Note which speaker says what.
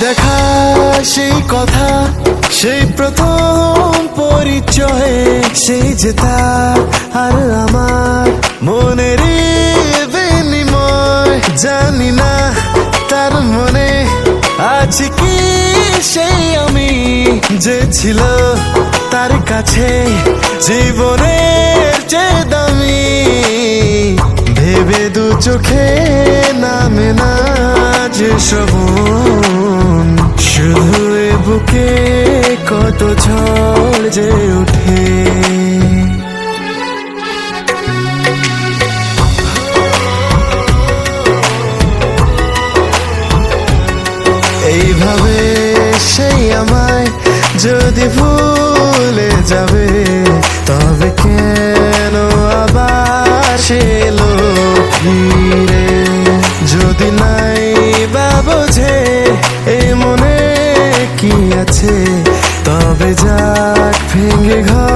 Speaker 1: দেখা, সেই কথা, সেই প্রথম পরিচয়ে, সেই তার আর আমার মনের বিনিময়। জানি না তার মনে আছে কি সেই আমি যে ছিল তার কাছে জীবনের যে দামি। ভেবে দু চোখে নামে না যে এ বুকে কত ঝড় যে ওঠে। এইভাবে সেই আমায় যদি ভুলে যাবে, তবে কেন আবার সে ফিরে? যদি না গেছে তবে যাক ভেঙে ঘর।